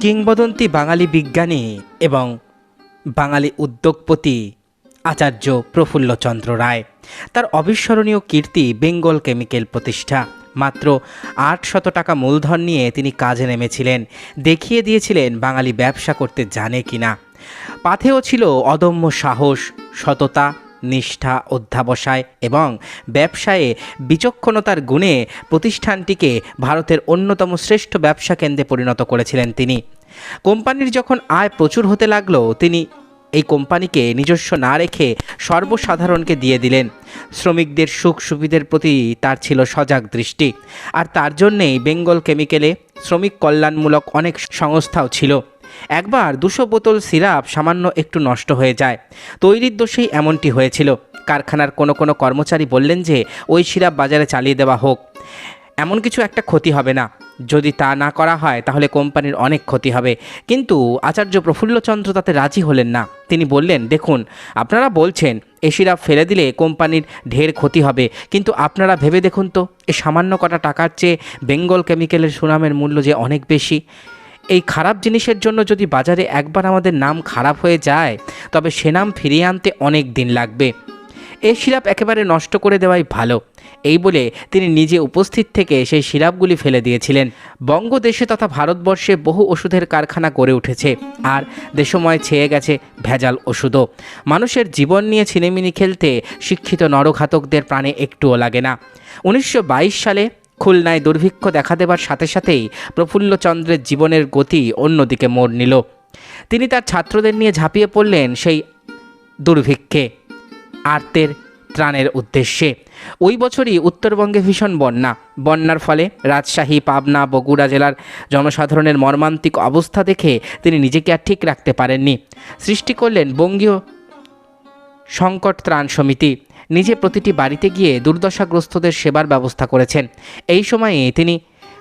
কিংবদন্তি বাঙালি বিজ্ঞানী এবং বাঙালি উদ্যোগপতি আচার্য প্রফুল্লচন্দ্র রায়। তার অবিস্মরণীয় কীর্তি বেঙ্গল কেমিক্যাল প্রতিষ্ঠা। মাত্র আট শত টাকা মূলধন নিয়ে তিনি কাজে নেমেছিলেন। দেখিয়ে দিয়েছিলেন বাঙালি ব্যবসা করতে জানে কিনা। পাথেও ছিল অদম্য সাহস, সততা নিষ্ঠা অধ্যাবসায় এবং ব্যবসায়ে বিচক্ষণতার গুণে প্রতিষ্ঠানটিকে ভারতের অন্যতম শ্রেষ্ঠ ব্যবসা কেন্দ্রে পরিণত করেছিলেন তিনি। কোম্পানির যখন আয় প্রচুর হতে লাগল, তিনি এই কোম্পানিকে নিজস্ব না রেখে সর্বসাধারণকে দিয়ে দিলেন। শ্রমিকদের সুখ সুবিধের প্রতি তার ছিল সজাগ দৃষ্টি। আর তার জন্যেই বেঙ্গল কেমিক্যালে শ্রমিক কল্যাণমূলক অনেক সংস্থাও ছিল। একবার দুশো বোতল সিরাপ সামান্য একটু নষ্ট হয়ে যায়। তৈরির দোষেই এমনটি হয়েছিল। কারখানার কোনো কোনো কর্মচারী বললেন যে, ওই সিরাপ বাজারে চালিয়ে দেওয়া হোক। এমন কিছু একটা ক্ষতি হবে না। যদি তা না করা হয়, তাহলে কোম্পানির অনেক ক্ষতি হবে। কিন্তু আচার্য প্রফুল্লচন্দ্র তাতে রাজি হলেন না। তিনি বললেন, দেখুন, আপনারা বলছেন, এ সিরাপ ফেলে দিলে কোম্পানির ঢের ক্ষতি হবে। কিন্তু আপনারা ভেবে দেখুন তো, এ সামান্য কটা টাকার চেয়ে বেঙ্গল কেমিক্যালের সুনামের মূল্য যে অনেক বেশি। এই খারাপ জিনিসের জন্য যদি বাজারে একবার আমাদের নাম খারাপ হয়ে যায়, তবে সে নাম ফিরিয়ে আনতে অনেক দিন লাগবে। এই সিরাপ একেবারে নষ্ট করে দেওয়াই ভালো। এই বলে তিনি নিজে উপস্থিত থেকে সেই সিরাপগুলি ফেলে দিয়েছিলেন। বঙ্গদেশে তথা ভারতবর্ষে বহু ওষুধের কারখানা গড়ে উঠেছে, আর দেশময় ছেয়ে গেছে ভেজাল ওষুধও। মানুষের জীবন নিয়ে ছিনেমিনি খেলতে শিক্ষিত নরঘাতকদের প্রাণে একটুও লাগে না। উনিশশো বাইশ সালে খুলনায় দুর্ভিক্ষ দেখা দেবার সাথে সাথেই প্রফুল্লচন্দ্রের জীবনের গতি অন্যদিকে মোড় নিল। তিনি তার ছাত্রদের নিয়ে ঝাঁপিয়ে পড়লেন সেই দুর্ভিক্ষে, আর্তের ত্রাণের উদ্দেশ্যে। ওই বছরই উত্তরবঙ্গে ভীষণ বন্যা। বন্যার ফলে রাজশাহী, পাবনা, বগুড়া জেলার জনসাধারণের মর্মান্তিক অবস্থা দেখে তিনি নিজেকে আর ঠিক রাখতে পারেননি। সৃষ্টি করলেন বঙ্গীয় সংকট ত্রাণ সমিতি। নিজে প্রতিটি বাড়িতে গিয়ে দুর্দশাগ্রস্তদের সেবার ব্যবস্থা করেছেন। এই সময়ে তিনি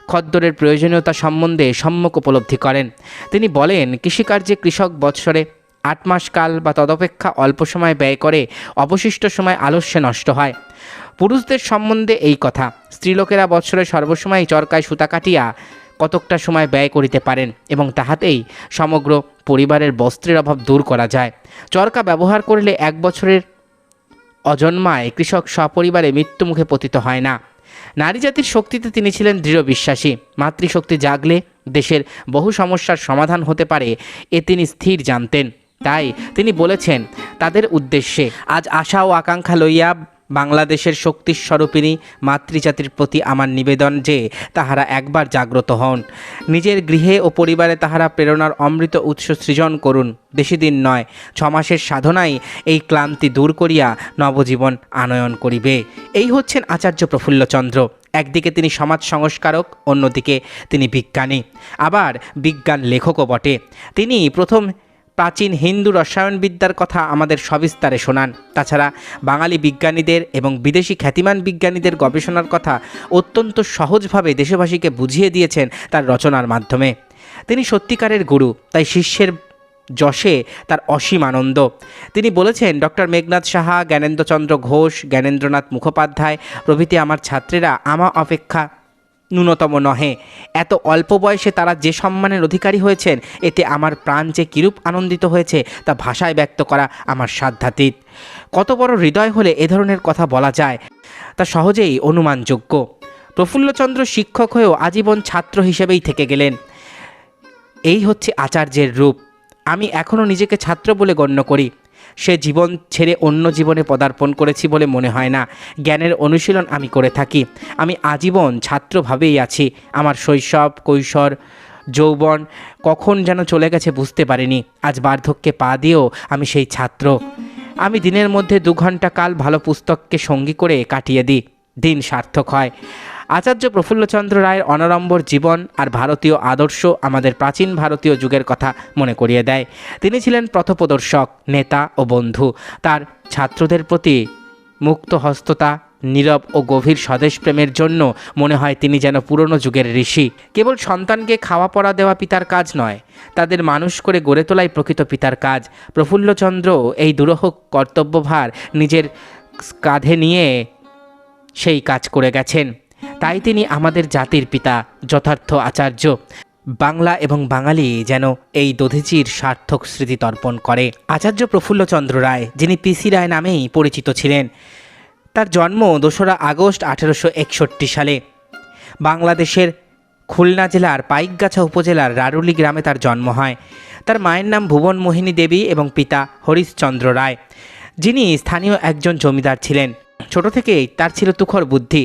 খদ্দরের প্রয়োজনীয়তা সম্বন্ধে সম্যক উপলব্ধি করেন। তিনি বলেন, কৃষিকার্যে কৃষক বৎসরে আট মাস কাল বা তদপেক্ষা অল্প সময় ব্যয় করে অবশিষ্ট সময় আলস্যে নষ্ট হয়। পুরুষদের সম্বন্ধে এই কথা, স্ত্রীলোকেরা বৎসরে সর্বসময় চরকায় সুতা কাটিয়া কতকটা সময় ব্যয় করিতে পারেন এবং তাহাতেই সমগ্র পরিবারের বস্ত্রের অভাব দূর করা যায়। চরকা ব্যবহার করলে এক বছরের অজন্মায় কৃষক সপরিবারে মৃত্যুমুখে পতিত হয় না। নারী জাতির শক্তিতে তিনি ছিলেন দৃঢ় বিশ্বাসী। মাতৃশক্তি জাগলে দেশের বহু সমস্যার সমাধান হতে পারে এ তিনি স্থির জানতেন। তাই তিনি বলেছেন, তাদের উদ্দেশ্যে, আজ আশা ও আকাঙ্ক্ষা লইয়া বাংলাদেশের শক্তির শক্তিস্বরূপিণী মাতৃজাতির প্রতি আমার নিবেদন যে তাহারা একবার জাগ্রত হন। নিজের গৃহে ও পরিবারে তাহারা প্রেরণার অমৃত উৎস সৃজন করুন। বেশি দিন নয় ছমাসের সাধনাই এই ক্লান্তি দূর করিয়া নবজীবন আনয়ন করিবে। এই হচ্ছেন আচার্য প্রফুল্লচন্দ্র একদিকে তিনি সমাজ সংস্কারক, অন্যদিকে তিনি বিজ্ঞানী। আবার বিজ্ঞান লেখকও বটে। তিনি প্রথম প্রাচীন হিন্দু রসায়নবিদ্যার কথা আমাদের সবিস্তারে শোনান। তাছাড়া বাঙালি বিজ্ঞানীদের এবং বিদেশি খ্যাতিমান বিজ্ঞানীদের গবেষণার কথা অত্যন্ত সহজভাবে দেশবাসীকে বুঝিয়ে দিয়েছেন তার রচনার মাধ্যমে। তিনি সত্যিকারের গুরু, তাই শিষ্যের যশে তার অসীম আনন্দ। তিনি বলেছেন ডক্টর মেঘনাথ সাহা, জ্ঞানেন্দ্রচন্দ্র ঘোষ, জ্ঞানেন্দ্রনাথ মুখোপাধ্যায় প্রভৃতি আমার ছাত্রেরা আমা অপেক্ষা ন্যূনতম নহে। এত অল্প বয়সে তারা যে সম্মানের অধিকারী হয়েছেন, এতে আমার প্রাণ যে কিরূপ আনন্দিত হয়েছে তা ভাষায় ব্যক্ত করা আমার সাধ্যাতীত। কত বড় হৃদয় হলে এ ধরনের কথা বলা যায়, তা সহজেই অনুমানযোগ্য। প্রফুল্লচন্দ্র শিক্ষক হয়েও আজীবন ছাত্র হিসেবেই থেকে গেলেন। এই হচ্ছে আচার্যের রূপ। আমি এখনও নিজেকে ছাত্র বলে গণ্য করি। সে জীবন ছেড়ে অন্য জীবনে পদার্পণ করেছি বলে মনে হয় না। জ্ঞানের অনুশীলন আমি করে থাকি। আমি আজীবন ছাত্রভাবেই আছি। আমার শৈশব, কৈশোর, যৌবন কখন যেন চলে গেছে বুঝতে পারিনি। আজ বার্ধক্যে পা দিয়েও আমি সেই ছাত্র। আমি দিনের মধ্যে দু ঘণ্টা কাল ভালো পুস্তককে সঙ্গী করে কাটিয়ে দিই। দিন সার্থক হয়। আচার্য প্রফুল্লচন্দ্র রায়ের অনাড়ম্বর জীবন আর ভারতীয় আদর্শ আমাদের প্রাচীন ভারতীয় যুগের কথা মনে করিয়ে দেয়। তিনি ছিলেন পথপ্রদর্শক নেতা ও বন্ধু। তার ছাত্রদের প্রতি মুক্ত হস্ততা নীরব ও গভীর স্বদেশপ্রেমের জন্য মনে হয় তিনি যেন পুরনো যুগের ঋষি। কেবল সন্তানকে খাওয়া পড়া দেওয়া পিতার কাজ নয়, তাদের মানুষ করে গড়ে তোলাই প্রকৃত পিতার কাজ। প্রফুল্লচন্দ্র এই দুরূহ কর্তব্যভার নিজের কাঁধে নিয়ে সেই কাজ করে গেছেন। তাই তিনি আমাদের জাতির পিতা, যথার্থ আচার্য। বাংলা এবং বাঙালি যেন এই দধিচির সার্থক স্মৃতি তর্পণ করে। আচার্য প্রফুল্লচন্দ্র রায়, যিনি পিসি রায় নামেই পরিচিত ছিলেন, তার জন্ম দোসরা আগস্ট আঠেরোশো একষট্টি সালে। বাংলাদেশের খুলনা জেলার পাইকগাছা উপজেলার রারুলি গ্রামে তার জন্ম হয়। তার মায়ের নাম ভুবন মোহিনী দেবী এবং পিতা হরিশচন্দ্র রায়, যিনি স্থানীয় একজন জমিদার ছিলেন। ছোট থেকেই তার ছিল তুখর বুদ্ধি।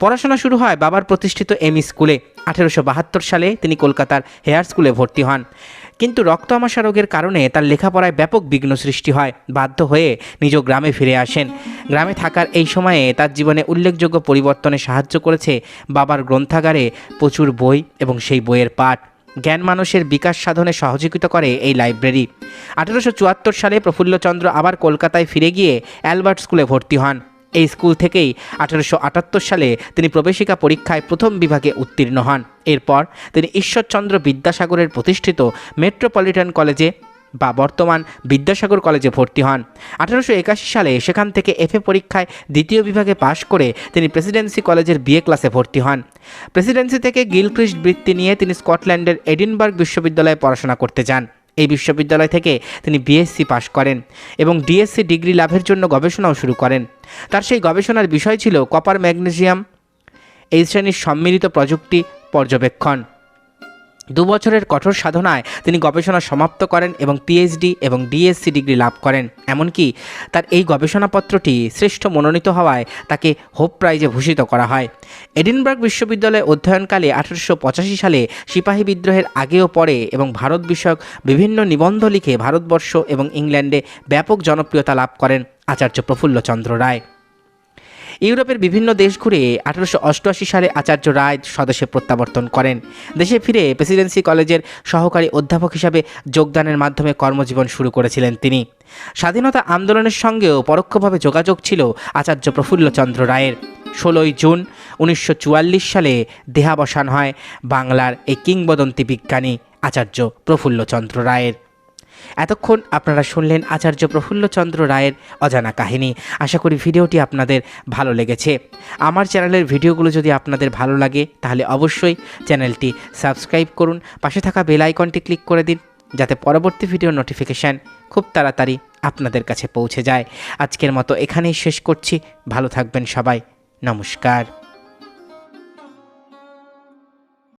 পড়াশোনা শুরু হয় বাবার প্রতিষ্ঠিত এমই স্কুলে। আঠেরোশো বাহাত্তর সালে তিনি কলকাতার হেয়ার স্কুলে ভর্তি হন। কিন্তু রক্ত আমাশা রোগের কারণে তার লেখাপড়ায় ব্যাপক বিঘ্ন সৃষ্টি হয়, বাধ্য হয়ে নিজ গ্রামে ফিরে আসেন। গ্রামে থাকার এই সময়ে তার জীবনে উল্লেখযোগ্য পরিবর্তনে সাহায্য করেছে বাবার গ্রন্থাগারে প্রচুর বই এবং সেই বইয়ের পাঠ। জ্ঞান মানুষের বিকাশ সাধনে সহযোগিতা করে এই লাইব্রেরি। আঠেরোশো চুয়াত্তর সালে প্রফুল্লচন্দ্র আবার কলকাতায় ফিরে গিয়ে অ্যালবার্ট স্কুলে ভর্তি হন। এই স্কুল থেকেই আঠারোশো আটাত্তর সালে তিনি প্রবেশিকা পরীক্ষায় প্রথম বিভাগে উত্তীর্ণ হন। এরপর তিনি ঈশ্বরচন্দ্র বিদ্যাসাগরের প্রতিষ্ঠিত মেট্রোপলিটন কলেজে বা বর্তমান বিদ্যাসাগর কলেজে ভর্তি হন। আঠারোশো একাশি সালে সেখান থেকে এফএ পরীক্ষায় দ্বিতীয় বিভাগে পাশ করে তিনি প্রেসিডেন্সি কলেজের বিএ ক্লাসে ভর্তি হন। প্রেসিডেন্সি থেকে গিলক্রিস্ট বৃত্তি নিয়ে তিনি স্কটল্যান্ডের এডিনবার্গ বিশ্ববিদ্যালয়ে পড়াশোনা করতে যান। এই বিশ্ববিদ্যালয় থেকে তিনি বিএসসি পাশ করেন এবং ডিএসসি ডিগ্রি লাভের জন্য গবেষণাও শুরু করেন। তার সেই গবেষণার বিষয় ছিল কপার ম্যাগনেসিয়াম, এই শ্রেণির সম্মিলিত প্রযুক্তি পর্যবেক্ষণ। দু বছরের কঠোর সাধনায় তিনি গবেষণা সমাপ্ত করেন এবং পিএইচডি এবং ডিএসসি ডিগ্রি লাভ করেন। এমনকি তার এই গবেষণাপত্রটি শ্রেষ্ঠ মনোনীত হওয়ায় তাকে হোপ প্রাইজে ভূষিত করা হয়। এডিনবার্গ বিশ্ববিদ্যালয়ে অধ্যয়নকালে আঠারোশো পঁচাশি সালে সিপাহী বিদ্রোহের আগেও পরে এবং ভারত বিষয়ক বিভিন্ন নিবন্ধ লিখে ভারতবর্ষ এবং ইংল্যান্ডে ব্যাপক জনপ্রিয়তা লাভ করেন। আচার্য প্রফুল্লচন্দ্র রায়। ইউরোপের বিভিন্ন দেশ ঘুরে আঠারোশো অষ্টআশি সালে আচার্য রায় স্বদেশে প্রত্যাবর্তন করেন। দেশে ফিরে প্রেসিডেন্সি কলেজের সহকারী অধ্যাপক হিসাবে যোগদানের মাধ্যমে কর্মজীবন শুরু করেছিলেন তিনি। স্বাধীনতা আন্দোলনের সঙ্গেও পরোক্ষভাবে যোগাযোগ ছিল আচার্য প্রফুল্লচন্দ্র রায়ের। ষোলোই জুন উনিশশো চুয়াল্লিশ সালে দেহাবসান হয় বাংলার এই কিংবদন্তি বিজ্ঞানী আচার্য প্রফুল্লচন্দ্র রায়ের। এতক্ষণ আপনারা শুনলেন আচার্য প্রফুল্লচন্দ্র রায়ের অজানা কাহিনী। আশা করি ভিডিওটি আপনাদের ভালো লেগেছে। আমার চ্যানেলের ভিডিওগুলো যদি আপনাদের ভালো লাগে, তাহলে অবশ্যই চ্যানেলটি সাবস্ক্রাইব করুন, পাশে থাকা বেল আইকনটি ক্লিক করে দিন, যাতে পরবর্তী ভিডিও নোটিফিকেশান খুব তাড়াতাড়ি আপনাদের কাছে পৌঁছে যায়। আজকের মতো এখানেই শেষ করছি। ভালো থাকবেন সবাই। নমস্কার।